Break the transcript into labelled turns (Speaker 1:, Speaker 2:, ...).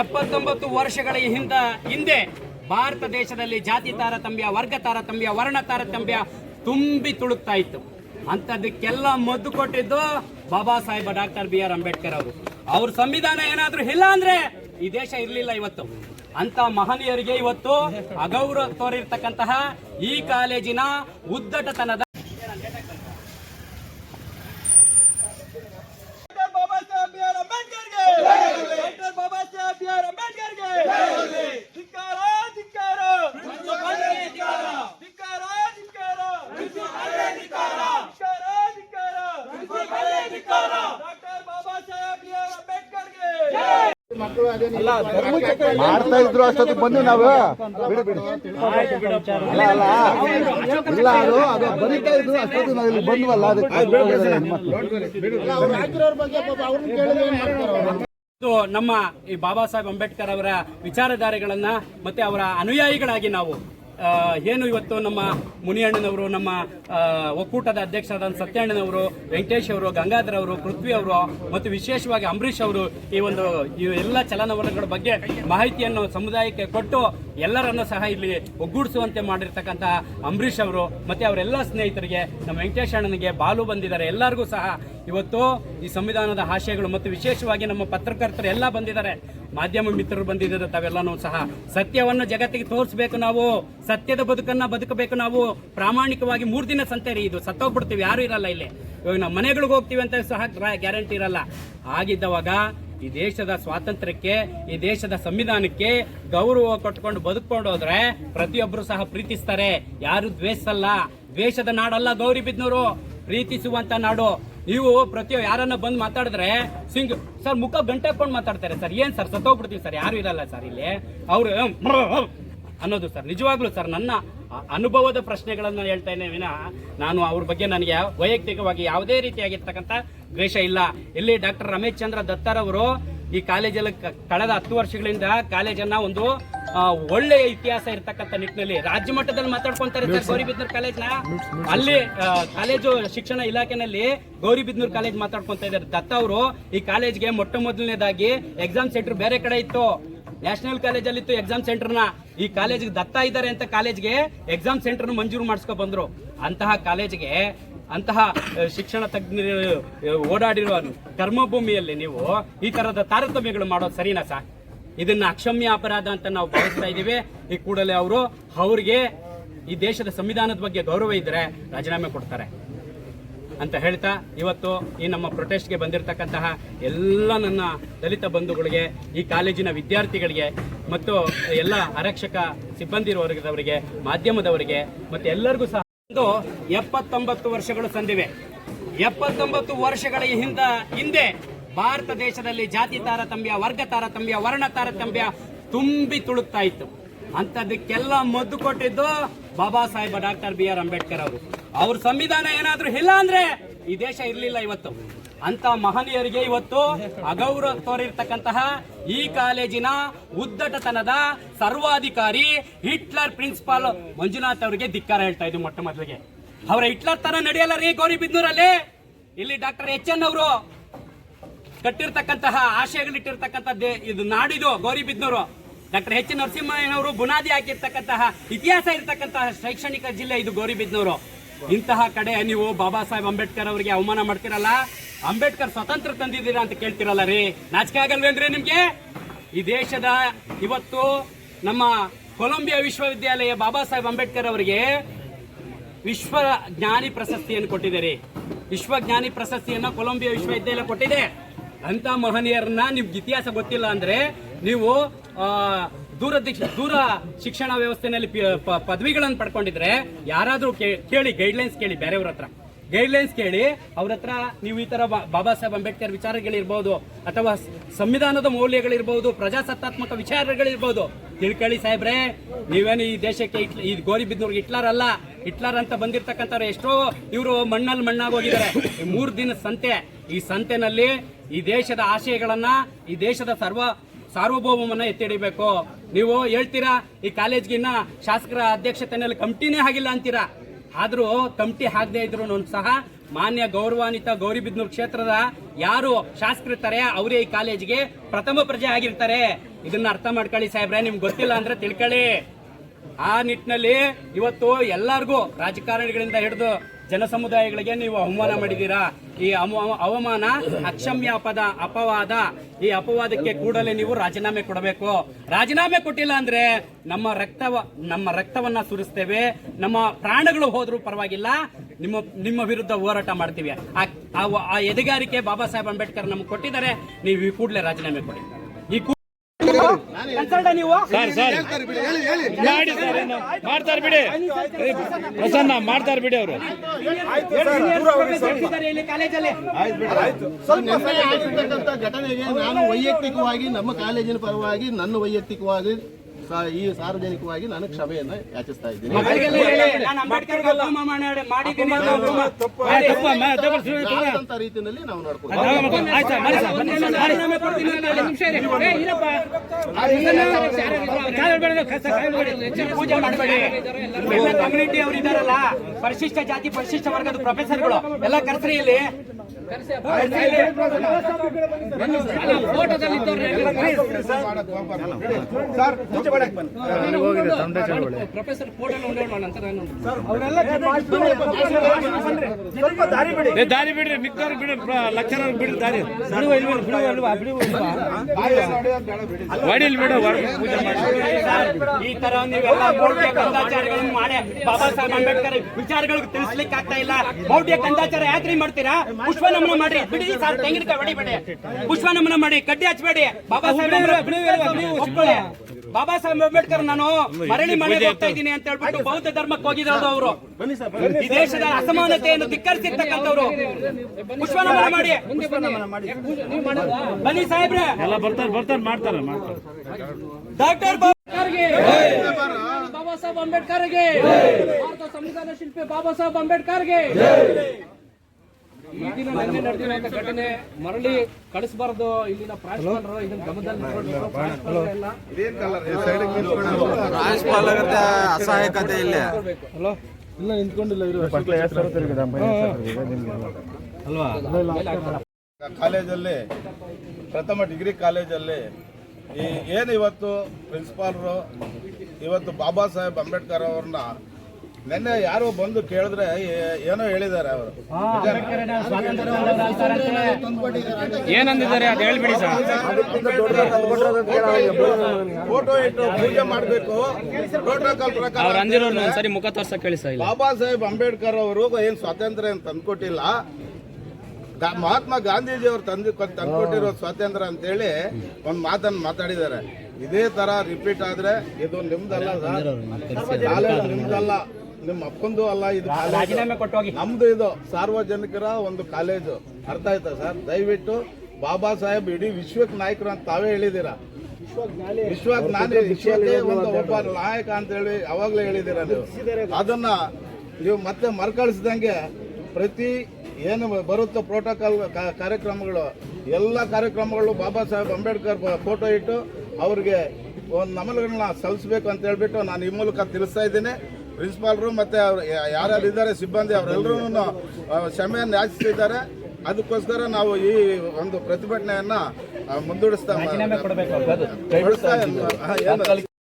Speaker 1: ಎಪ್ಪತ್ತೊಂಬತ್ತು ವರ್ಷಗಳ ಹಿಂದ ಹಿಂದೆ ಭಾರತ ದೇಶದಲ್ಲಿ ಜಾತಿ ತಾರತಮ್ಯ, ವರ್ಗ ತಾರತಮ್ಯ, ವರ್ಣ ತಾರತಮ್ಯ ತುಂಬಿ ತುಳುಕ್ತಾ ಇತ್ತು. ಅಂಥದಕ್ಕೆಲ್ಲ ಮದ್ದು ಕೊಟ್ಟಿದ್ದು Baba Saheb doctor B R Ambedkar ಅವರು. ಅವ್ರ ಸಂವಿಧಾನ ಏನಾದರೂ ಇಲ್ಲ ಅಂದ್ರೆ ಈ ದೇಶ ಇರಲಿಲ್ಲ ಇವತ್ತು. ಅಂತ ಮಹನೀಯರಿಗೆ ಇವತ್ತು ಅಗೌರವ ತೋರಿರ್ತಕ್ಕಂತಹ ಈ ಕಾಲೇಜಿನ ಉದ್ದಟತನದ
Speaker 2: doctor Baba Saheb B R ಅಂಬೇಡ್ಕರ್ಗೆ doctor Baba Saheb B R ಅಂಬೇಡ್ಕರ್ಗೆ ಧಿಕ್ಕಾರ ಧಿಕ್ಕಾರ ಧಿಕ್ಕಾರ ಧಿಕ್ಕಾರ ಧಿಕ್ಕಾರ ಧಿಕ್ಕಾರ doctor Baba Saheb B R ಅಂಬೇಡ್ಕರ್ಗೆ
Speaker 3: ಮಾಡ್ತಾ ಇದ್ರು ಅಷ್ಟೊತ್ತಿಗೆ ಬಂದ್ವಿ ನಾವು. ಬಿಡಿ ಬಿಡಿ. ಅಲ್ಲ ಅಲ್ಲ. ಇಲ್ಲ ಅದು ಅದು ಬರೀತಾ ಇದ್ರು ಅಷ್ಟೊತ್ತಿಗೆ ನಾವು ಇಲ್ಲಿ ಬಂದ್ವಲ್ಲ ಅದಕ್ಕೆ.
Speaker 1: ಇದು ನಮ್ಮ ಈ ಬಾಬಾ ಸಾಹೇಬ್ ಅಂಬೇಡ್ಕರ್ ಅವರ ವಿಚಾರಧಾರೆಗಳನ್ನ ಮತ್ತೆ ಅವರ ಅನುಯಾಯಿಗಳಾಗಿ ನಾವು ಏನು ಇವತ್ತು ನಮ್ಮ ಮುನಿಯಣ್ಣನವರು, ನಮ್ಮ ಒಕ್ಕೂಟದ ಅಧ್ಯಕ್ಷರಾದ ಸತ್ಯಣ್ಣನವರು, ವೆಂಕಟೇಶ್ ಅವರು, ಗಂಗಾಧರ್ ಅವರು, ಪೃಥ್ವಿ ಅವರು, ಮತ್ತು ವಿಶೇಷವಾಗಿ ಅಂಬರೀಶ್ ಅವರು ಈ ಒಂದು ಎಲ್ಲ ಚಲನವಲನಗಳ ಬಗ್ಗೆ ಮಾಹಿತಿಯನ್ನು ಸಮುದಾಯಕ್ಕೆ ಕೊಟ್ಟು ಎಲ್ಲರನ್ನು ಸಹ ಇಲ್ಲಿ ಒಗ್ಗೂಡಿಸುವಂತೆ ಮಾಡಿರ್ತಕ್ಕಂತಹ ಅಂಬರೀಷ್ ಅವರು, ಮತ್ತೆ ಅವರೆಲ್ಲ ಸ್ನೇಹಿತರಿಗೆ, ನಮ್ಮ ವೆಂಕಟೇಶ್ ಅಣ್ಣನಿಗೆ ಬಾಲು ಬಂದಿದ್ದಾರೆ. ಎಲ್ಲರಿಗೂ ಸಹ ಇವತ್ತು ಈ ಸಂವಿಧಾನದ ಆಶಯಗಳು ಮತ್ತು ವಿಶೇಷವಾಗಿ ನಮ್ಮ ಪತ್ರಕರ್ತರು ಎಲ್ಲ ಬಂದಿದ್ದಾರೆ. ಮಾಧ್ಯಮ ಮಿತ್ರರು ಬಂದಿದ್ದಾರೆ, ತಾವೆಲ್ಲನೂ ಸಹ. ಸತ್ಯವನ್ನು ಜಗತ್ತಿಗೆ ತೋರಿಸಬೇಕು ನಾವು, ಸತ್ಯದ ಬದುಕನ್ನ ಬದುಕಬೇಕು ನಾವು. ಪ್ರಾಮಾಣಿಕವಾಗಿ ಮೂರು ದಿನ ಸಂತೆ ರೀ ಇದು, ಸತ್ತೋಗ್ಬಿಡ್ತೀವಿ, ಯಾರು ಇರಲ್ಲ ಇಲ್ಲಿ. ಇವಾಗ ನಾವು ಮನೆಗಳಿಗೆ ಹೋಗ್ತೀವಿ ಅಂತ ಸಹ ಗ್ಯಾರಂಟಿ ಇರಲ್ಲ. ಆಗಿದ್ದವಾಗ ಈ ದೇಶದ ಸ್ವಾತಂತ್ರ್ಯಕ್ಕೆ, ಈ ದೇಶದ ಸಂವಿಧಾನಕ್ಕೆ ಗೌರವ ಕೊಟ್ಕೊಂಡು ಬದುಕೊಂಡು ಹೋದ್ರೆ ಪ್ರತಿಯೊಬ್ಬರು ಸಹ ಪ್ರೀತಿಸ್ತಾರೆ. ಯಾರು ದ್ವೇಷಲ್ಲ ದ್ವೇಷದ ನಾಡಲ್ಲ ಗೌರಿ ಬಿದ್ನೂರು. ಪ್ರೀತಿಸುವಂತ ನಾಡು. ನೀವು ಪ್ರತಿ ಯಾರನ್ನ ಬಂದು ಮಾತಾಡಿದ್ರೆ ಸಿಂಗ್, ಸರ್, ಮುಖ ಗಂಟೆ ಹಾಕೊಂಡು ಮಾತಾಡ್ತಾರೆ ಸರ್. ಏನ್ ಸರ್, ಸತ್ತೋಗ್ಬಿಡ್ತೀವಿ ಸರ್? ಯಾರು ಇರಲ್ಲ ಸರ್ ಇಲ್ಲಿ. ಅವರು ಅನ್ನೋದು ಸರ್. ನಿಜವಾಗ್ಲೂ ಸರ್, ನನ್ನ ಅನುಭವದ ಪ್ರಶ್ನೆಗಳನ್ನ ಇದ್ದೇನೆ ವಿನ, ನಾನು ಅವ್ರ ಬಗ್ಗೆ ನನಗೆ ವೈಯಕ್ತಿಕವಾಗಿ ಯಾವುದೇ ರೀತಿಯಾಗಿರ್ತಕ್ಕಂಥ ದ್ವೇಷ ಇಲ್ಲ. ಇಲ್ಲಿ ಡಾಕ್ಟರ್ ರಮೇಶ್ ಚಂದ್ರ ದತ್ತರವರು ಈ ಕಾಲೇಜಲ್ಲಿ ಕಳೆದ ಹತ್ತು ವರ್ಷಗಳಿಂದ ಕಾಲೇಜನ್ನ ಒಂದು ಒಳ್ಳೆಯ ಇತಿಹಾಸ ಇರತಕ್ಕಂಥ ನಿಟ್ಟಿನಲ್ಲಿ ರಾಜ್ಯ ಮಟ್ಟದಲ್ಲಿ ಮಾತಾಡ್ಕೊಂತಾರೆ ಸರ್ ಗೌರಿಬಿದ್ನೂರ್ ಕಾಲೇಜ್ನ ಅಲ್ಲಿ ಕಾಲೇಜು ಶಿಕ್ಷಣ ಇಲಾಖೆನಲ್ಲಿ ಗೌರಿಬಿದ್ನೂರ್ ಕಾಲೇಜ್ ಮಾತಾಡ್ಕೊಂತ ಇದ್ದಾರೆ. ದತ್ತ ಅವರು ಈ ಕಾಲೇಜ್ಗೆ ಮೊಟ್ಟ ಮೊದಲನೇದಾಗಿ ಎಕ್ಸಾಮ್ ಸೆಂಟರ್ ಬೇರೆ ಕಡೆ ಇತ್ತು. ನ್ಯಾಷನಲ್ ಕಾಲೇಜಲ್ಲಿ ಇತ್ತು ಎಕ್ಸಾಮ್ ಸೆಂಟರ್ನ ಈ ಕಾಲೇಜ್ಗೆ ದತ್ತ ಇದ್ದಾರೆ ಅಂತ ಕಾಲೇಜ್ಗೆ ಎಕ್ಸಾಮ್ ಸೆಂಟರ್ ಮಂಜೂರು ಮಾಡಿಸ್ಕೊ ಬಂದ್ರು. ಅಂತಹ ಕಾಲೇಜ್ಗೆ ಅಂತಹ ಶಿಕ್ಷಣ ತಜ್ಞರು ಓಡಾಡಿರುವ ಕರ್ಮಭೂಮಿಯಲ್ಲಿ ನೀವು ಈ ತರದ ತಾರತಮ್ಯಗಳು ಮಾಡೋದು ಸರಿನಾ ಸರ್? ಇದನ್ನ ಅಕ್ಷಮ್ಯ ಅಪರಾಧ ಅಂತ ನಾವು ಭಾವಿಸ್ತಾ ಇದ್ದೀವಿ. ಈ ಕೂಡಲೇ ಅವರು ಅವ್ರಿಗೆ ಈ ದೇಶದ ಸಂವಿಧಾನದ ಬಗ್ಗೆ ಗೌರವ ಇದ್ರೆ ರಾಜೀನಾಮೆ ಕೊಡ್ತಾರೆ ಅಂತ ಹೇಳ್ತಾ, ಇವತ್ತು ಈ ನಮ್ಮ ಪ್ರೊಟೆಸ್ಟ್ಗೆ ಬಂದಿರತಕ್ಕಂತಹ ಎಲ್ಲ ನನ್ನ ದಲಿತ ಬಂಧುಗಳಿಗೆ, ಈ ಕಾಲೇಜಿನ ವಿದ್ಯಾರ್ಥಿಗಳಿಗೆ ಮತ್ತು ಎಲ್ಲ ಆರಕ್ಷಕ ಸಿಬ್ಬಂದಿ ವರ್ಗದವರಿಗೆ, ಮಾಧ್ಯಮದವರಿಗೆ ಮತ್ತು ಎಲ್ಲರಿಗೂ ಸಹ ಒಂದು ಎಪ್ಪತ್ತೊಂಬತ್ತು ವರ್ಷಗಳು ಸಂದಿವೆ. ಎಪ್ಪತ್ತೊಂಬತ್ತು ವರ್ಷಗಳ ಹಿಂದ ಹಿಂದೆ ಭಾರತ ದೇಶದಲ್ಲಿ ಜಾತಿ ತಾರತಮ್ಯ, ವರ್ಗ ತಾರತಮ್ಯ, ವರ್ಣ ತಾರತಮ್ಯ ತುಂಬಿ ತುಳುಕ್ತಾ ಇತ್ತು. ಅಂಥದಕ್ಕೆಲ್ಲ ಮದ್ದು ಕೊಟ್ಟಿದ್ದು Baba Saheb doctor B R Ambedkar ಅವರು. ಅವ್ರ ಸಂವಿಧಾನ ಏನಾದ್ರೂ ಇಲ್ಲ ಅಂದ್ರೆ ಈ ದೇಶ ಇರಲಿಲ್ಲ ಇವತ್ತು. ಅಂತ ಮಹನೀಯರಿಗೆ ಇವತ್ತು ಅಗೌರವ ತೋರಿರ್ತಕ್ಕಂತಹ ಈ ಕಾಲೇಜಿನ ಉದ್ದಟತನದ ಸರ್ವಾಧಿಕಾರಿ ಹಿಟ್ಲರ್ ಪ್ರಿನ್ಸಿಪಾಲ್ ಮಂಜುನಾಥ್ ಅವರಿಗೆ ಧಿಕ್ಕಾರ ಹೇಳ್ತಾ ಇದ್ದು ಮೊಟ್ಟ ಮೊದಲಿಗೆ. ಅವರ ಹಿಟ್ಲರ್ ತರ ನಡೆಯಲ್ಲ ರೀ ಗೌರಿಬಿದ್ನೂರಲ್ಲಿ ಇಲ್ಲಿ ಡಾಕ್ಟರ್ ಎಚ್ ಎನ್ ಅವರು ಕಟ್ಟಿರ್ತಕ್ಕಂತಹ ಆಶಯಗಳಿಟ್ಟಿರ್ತಕ್ಕಂಥದ್ದೇ ಇದು ನಾಡಿದು ಗೌರಿಬಿದ್ನೂರು ಡಾಕ್ಟರ್ ಎಚ್ ನರಸಿಂಹಯ್ಯನವರು ಬುನಾದಿ ಹಾಕಿರ್ತಕ್ಕಂತಹ ಇತಿಹಾಸ ಇರತಕ್ಕಂತಹ ಶೈಕ್ಷಣಿಕ ಜಿಲ್ಲೆ ಇದು ಗೌರಿಬಿದ್ನೂರು ಇಂತಹ ಕಡೆ ನೀವು ಬಾಬಾ ಸಾಹೇಬ್ ಅಂಬೇಡ್ಕರ್ ಅವರಿಗೆ ಅವಮಾನ ಮಾಡ್ತಿರಲ್ಲ? ಅಂಬೇಡ್ಕರ್ ಸ್ವತಂತ್ರ ತಂದಿದ್ದೀರಾ ಅಂತ ಕೇಳ್ತಿರಲ್ಲ ರೀ. ನಾಚಿಕೆ ಆಗಲ್ವೇನ್ರಿ ನಿಮ್ಗೆ? ಈ ದೇಶದ ಇವತ್ತು ನಮ್ಮ ಕೊಲಂಬಿಯಾ ವಿಶ್ವವಿದ್ಯಾಲಯ ಬಾಬಾ ಸಾಹೇಬ್ ಅಂಬೇಡ್ಕರ್ ಅವರಿಗೆ ವಿಶ್ವ ಜ್ಞಾನಿ ಪ್ರಶಸ್ತಿಯನ್ನು ಕೊಟ್ಟಿದೆ ರೀ. ವಿಶ್ವ ಜ್ಞಾನಿ ಪ್ರಶಸ್ತಿಯನ್ನು ಕೊಲಂಬಿಯಾ ವಿಶ್ವವಿದ್ಯಾಲಯ ಕೊಟ್ಟಿದೆ. ಅಂತ ಮಹನೀಯರನ್ನ ನಿಮ್ಗೆ ಇತಿಹಾಸ ಗೊತ್ತಿಲ್ಲ ಅಂದ್ರೆ ನೀವು ದೂರ ದಿಕ್ಷ- ದೂರ ಶಿಕ್ಷಣ ವ್ಯವಸ್ಥೆನಲ್ಲಿ ಪದವಿಗಳನ್ನು ಪಡ್ಕೊಂಡಿದ್ರೆ ಯಾರಾದ್ರೂ ಕೇಳಿ ಗೈಡ್ಲೈನ್ಸ್ ಕೇಳಿ, ಬೇರೆಯವ್ರ ಹತ್ರ. ಗೈಡ್ಲೈನ್ಸ್ ಕೇಳಿ, ಅವ್ರ ಹತ್ರ ನೀವು ಈ ತರ ಬಾಬಾ ಸಾಹೇಬ್ ಅಂಬೇಡ್ಕರ್ ವಿಚಾರಗಳಿರ್ಬೋದು, ಅಥವಾ ಸಂವಿಧಾನದ ಮೌಲ್ಯಗಳಿರ್ಬೋದು, ಪ್ರಜಾಸತ್ತಾತ್ಮಕ ವಿಚಾರಗಳಿರ್ಬೋದು ತಿಳ್ಕೊಳ್ಳಿ ಸಾಹೇಬ್ರೆ, ನೀವೇನು ಈ ದೇಶಕ್ಕೆ ಈ ಈ ಗೋರಿಬಿದ್ನೂರ್ಗೆ ಹಿಟ್ಲರ್ ಅಲ್ಲ ಹಿಟ್ಲರ್ ಅಂತ ಬಂದಿರ್ತಕ್ಕಂಥವ್ರು ಎಷ್ಟೋ ಇವರು ಮಣ್ಣಲ್ಲಿ ಮಣ್ಣಾಗಿ ಹೋಗಿದ್ದಾರೆ. ಮೂರು ದಿನ ಸಂತೆ, ಈ ಸಂತೆನಲ್ಲಿ ಈ ದೇಶದ ಆಶಯಗಳನ್ನ, ಈ ದೇಶದ ಸರ್ವ ಸಾರ್ವಭೌಮವನ್ನ ಎತ್ತಿಡಿಬೇಕು ನೀವು ಹೇಳ್ತೀರಾ, ಈ ಕಾಲೇಜ್ಗಿನ್ನ ಶಾಸಕರ ಅಧ್ಯಕ್ಷತೆಯಲ್ಲಿ ಕಮಿಟಿನೇ ಆಗಿಲ್ಲ ಅಂತೀರಾ? ಆದ್ರೂ ಕಮಿಟಿ ಹಾಕದೇ ಇದ್ರು ಸಹ ಮಾನ್ಯ ಗೌರವಾನ್ವಿತ ಗೌರಿಬಿದ್ನೂರು ಕ್ಷೇತ್ರದ ಯಾರು ಶಾಸಕರಿರ್ತಾರೆ, ಅವರೇ ಈ ಕಾಲೇಜಿಗೆ ಪ್ರಥಮ ಪ್ರಜೆ ಆಗಿರ್ತಾರೆ. ಇದನ್ನ ಅರ್ಥ ಮಾಡ್ಕೊಳ್ಳಿ ಸಾಹೇಬ್ರೆ, ನಿಮ್ಗೆ ಗೊತ್ತಿಲ್ಲ ಅಂದ್ರೆ ತಿಳ್ಕೊಳ್ಳಿ. ಆ ನಿಟ್ಟಿನಲ್ಲಿ ಇವತ್ತು ಎಲ್ಲರಿಗೂ ರಾಜಕಾರಣಿಗಳಿಂದ ಹಿಡಿದು ಜನ ಸಮುದಾಯಗಳಿಗೆ ನೀವು ಅವಮಾನ ಮಾಡಿದ್ದೀರಾ? ಈ ಅವಮಾನ ಅಕ್ಷಮ್ಯ ಪದ ಅಪವಾದ, ಈ ಅಪವಾದಕ್ಕೆ ಕೂಡಲೇ ನೀವು ರಾಜೀನಾಮೆ ಕೊಡಬೇಕು. ರಾಜೀನಾಮೆ ಕೊಟ್ಟಿಲ್ಲ ಅಂದ್ರೆ ನಮ್ಮ ರಕ್ತವ ನಮ್ಮ ರಕ್ತವನ್ನ ಸುರಿಸ್ತೇವೆ, ನಮ್ಮ ಪ್ರಾಣಗಳು ಹೋದ್ರೂ ಪರವಾಗಿಲ್ಲ, ನಿಮ್ಮ ನಿಮ್ಮ ವಿರುದ್ಧ ಹೋರಾಟ ಮಾಡ್ತೀವಿ. ಆ- ಎದೆಗಾರಿಕೆ ಬಾಬಾ ಸಾಹೇಬ್ ಅಂಬೇಡ್ಕರ್ ನಮ್ಗೆ ಕೊಟ್ಟಿದ್ದಾರೆ, ನೀವು ಈ ಕೂಡಲೇ ರಾಜೀನಾಮೆ ಕೊಡಿ. ಕನ್ಸಲ್ಟ ನೀವು?
Speaker 4: Sir sir. ಮಾಡಿ ಸರ್ ಏನು ಮಾಡ್ತಾರೆ ಬಿಡಿ. ಪ್ರಸನ್ನ ಮಾಡ್ತಾರೆ ಬಿಡಿ ಅವರು.
Speaker 1: ಇಲ್ಲಿ ಕಾಲೇಜಲ್ಲಿ.
Speaker 5: ನಿನ್ನೆ ಆಗಿರ್ತಕ್ಕಂಥ ಘಟನೆಗೆ ನಾನು ವೈಯಕ್ತಿಕವಾಗಿ ನಮ್ಮ ಕಾಲೇಜಿನ ಪರವಾಗಿ ನನ್ನ ವೈಯಕ್ತಿಕವಾಗಿ ಈ ಸಾರ್ವಜನಿಕವಾಗಿ ನಾನು ಕ್ಷಮೆಯನ್ನ ಯಾಚಿಸ್ತಾ ಇದ್ದೀನಿ.
Speaker 1: ಅಂತ
Speaker 5: ರೀತಿಯಲ್ಲಿ ನಾವು ನೋಡ್ಕೊಂಡು
Speaker 1: ಕಮ್ಯುನಿಟಿ ಪರಿಶಿಷ್ಟ ಜಾತಿ ಪರಿಶಿಷ್ಟ ವರ್ಗದ ಪ್ರೊಫೆಸರ್ಗಳು ಎಲ್ಲ ಕರ್ಸ್ರಿ ಇಲ್ಲಿ.
Speaker 4: ಏ, ದಾರಿ ಬಿಡ್ರಿ ಮಿಕ್ಕವ್ರು ಬಿಡ್ರಿ ಲಕ್ಷಣ ಬಿಡ್ರಿ ದಾರಿ. ವಡಿಲ್ ಬಿಡು ಹೊಡ್- ಪೂಜೆ ಮಾಡಿ.
Speaker 1: ಈ ತರ ನೀವೆಲ್ಲ ಮೌಢ್ಯ ಕಂದಾಚಾರಗಳನ್ನು ಮಾಡಿ. ಬಾಬಾ ಸಾಹೇಬ್ ಅಂಬೇಡ್ಕರ್ ವಿಚಾರಗಳಿಗೆ ತಿಳಿಸ್ಲಿಕ್ಕೆ ಆಗ್ತಾ ಇಲ್ಲ. ಮೌಢ್ಯ ಕಂದಾಚಾರ ಯಾಕ್ರಿ ಮಾಡ್ತೀರಾ? ಪುಷ್ಪ ನಮನ ಮಾಡಿ ಬಿಡಿ ಸರ್ ತೆಂಗಿನಕಾಯಿ ಹೊಡಿಬೇಡಿ ಪುಷ್ಪ ನಮನ ಮಾಡಿ. ಕಡ್ಡಿ ಹಚ್ಬೇಡಿ. ಬಾಬಾ ಸಾಹೇಬ್. ಬಾಬಾ ಸಾಹೇಬ್ ಅಂಬೇಡ್ಕರ್ ನಾನು. ಮರಳಿ ಮನೆಗೆ ಹೋಗ್ತಾ ಇದ್ದೀನಿ ಅಂತ ಹೇಳ್ಬಿಟ್ಟು ಬೌದ್ಧ ಧರ್ಮಕ್ಕೆ ಹೋಗಿದ್ರು ಅವರು. ಈ ದೇಶದ ಅಸಮಾನತೆಯನ್ನು ಧಿಕ್ಕರಿಸಿರ್ತಕ್ಕಂಥವ್ರು. ಪುಷ್ಪ ನಮನ ಮಾಡಿ. ಬನ್ನಿ ಸಾಹೇಬ್ರೆ.
Speaker 4: ಎಲ್ಲ ಬರ್ತಾರೆ ಬರ್ತಾರೆ ಮಾಡ್ತಾರೆ ಮಾಡ್ತಾರೆ.
Speaker 1: ಡಾಕ್ಟರ್
Speaker 6: ಬಾಬಾ ಸಾಹೇಬ್ ಅಂಬೇಡ್ಕರ್ಗೆ. ಭಾರತ ಸಂವಿಧಾನ ಶಿಲ್ಪಿ ಬಾಬಾ ಸಾಹೇಬ್ ಅಂಬೇಡ್ಕರ್ಗೆ. ದಿನ ನಿನ್ನೆ ನಡೆದಿರುವಂತ ಘಟನೆ ಮರಳಿ ಕಳಿಸಬಾರದು ಇಲ್ಲಿನ ಪ್ರಾಂಶುಪಾಲರು ಇದನ್ನ ಗಮನದಲ್ಲಿ ಇಟ್ಕೊಂಡು
Speaker 7: ಇಲ್ಲ ಅಸಹಾಯಕತೆ ಇಲ್ಲೇ.
Speaker 8: ಕಾಲೇಜಲ್ಲಿ ಪ್ರಥಮ ಡಿಗ್ರಿ ಕಾಲೇಜಲ್ಲಿ ಈ ಏನು ಇವತ್ತು ಪ್ರಿನ್ಸಿಪಾಲ್ರು ಇವತ್ತು ಬಾಬಾ ಸಾಹೇಬ್ ಅಂಬೇಡ್ಕರ್ ಅವ್ರನ್ನ ನಿನ್ನೆ ಯಾರೋ ಬಂದು ಕೇಳಿದ್ರೆ ಏ- ಏನೋ ಹೇಳಿದ್ದಾರೆ ಅವರು.
Speaker 4: ಏನಂದಿದ್ದಾರೆ ಅದು ಹೇಳ್ಬಿಡಿ ಸರ್.
Speaker 8: ಫೋಟೋ ಇಟ್ಟು ಪೂಜೆ ಮಾಡಬೇಕು. ಪ್ರೋಟೋಕಾಲ್ ಪ್ರಕಾರ
Speaker 4: ಅಂದಿರೋರ್ನ ಸರಿ ಮುಖ ತೋರ್ಸ ಕೇಳಿ ಸರ್
Speaker 8: ಬಾಬಾ ಸಾಹೇಬ್ ಅಂಬೇಡ್ಕರ್ ಅವರು ಏನು ಸ್ವಾತಂತ್ರ್ಯ ಏನು ತಂದ್ಕೊಟ್ಟಿಲ್ಲ ಗಾ- ಮಹಾತ್ಮ ಗಾಂಧೀಜಿ ಅವರು ತಂದು ಕೊಟ್- ತಂದ್ಕೊಟ್ಟಿರೋ ಸ್ವಾತಂತ್ರ್ಯ ಅಂತೇಳಿ ಒಂದು ಮಾತನ್ನು ಮಾತಾಡಿದ್ದಾರೆ. ಇದೇ ತರ ರಿಪೀಟ್ ಆದ್ರೆ ಇದು ನಿಮ್ದಲ್ಲ ಸರ್. ನಿಮ್ದಲ್ಲ. ನಿಮ್ಮ ಅಪ್ಪಂದು ಅಲ್ಲ ಇದು.
Speaker 1: ರಾಜೀನಾಮೆ ಕೊಟ್ಟೋಗಿ.
Speaker 8: ನಮ್ದು ಇದು ಸಾರ್ವಜನಿಕರ ಒಂದು ಕಾಲೇಜು ಅರ್ಥ ಆಯ್ತಾ ಸರ್? ದಯವಿಟ್ಟು ಬಾಬಾ ಸಾಹೇಬ್ ಇಡೀ ವಿಶ್ವಕ್ಕೆ ನಾಯಕರು ಅಂತ ತಾವೇ ಹೇಳಿದ್ದೀರಾ? ವಿಶ್ವಜ್ಞಾನಿ ವಿಶ್ವದೇ ಒಂದು ಒಬ್ಬ ನಾಯಕ ಅಂತ ಹೇಳಿ ಅವಾಗಲೇ ಹೇಳಿದ್ದೀರಾ ನೀವು? ಅದನ್ನ ನೀವು ಮತ್ತೆ ಮರುಕಳಿಸಿದಂಗೆ ಪ್ರತಿ ಏನು ಬರುತ್ತೋ ಪ್ರೋಟೋಕಾಲ್ ಕಾರ್ಯಕ್ರಮಗಳು ಎಲ್ಲ ಕಾರ್ಯಕ್ರಮಗಳು ಬಾಬಾ ಸಾಹೇಬ್ ಅಂಬೇಡ್ಕರ್ ಫೋಟೋ ಇಟ್ಟು ಅವ್ರಿಗೆ ಒಂದು ನಮಲ್ಗಳನ್ನ ಸಲ್ಲಿಸ್ಬೇಕು ಅಂತ ಹೇಳ್ಬಿಟ್ಟು ನಾನು ಈ ಮೂಲಕ ತಿಳಿಸ್ತಾ ಇದ್ದೀನಿ. ಪ್ರಿನ್ಸಿಪಾಲ್ರು ಮತ್ತೆ ಅವ್ರು ಯಾರ್ಯಾರು ಇದ್ದಾರೆ ಸಿಬ್ಬಂದಿ ಅವರೆಲ್ಲರೂ ಕ್ಷಮೆಯನ್ನು ಯಾಚಿಸಿದ್ದಾರೆ ಅದಕ್ಕೋಸ್ಕರ ನಾವು ಈ ಒಂದು ಪ್ರತಿಭಟನೆಯನ್ನ ಮುಂದೂಡಿಸ್ತಾ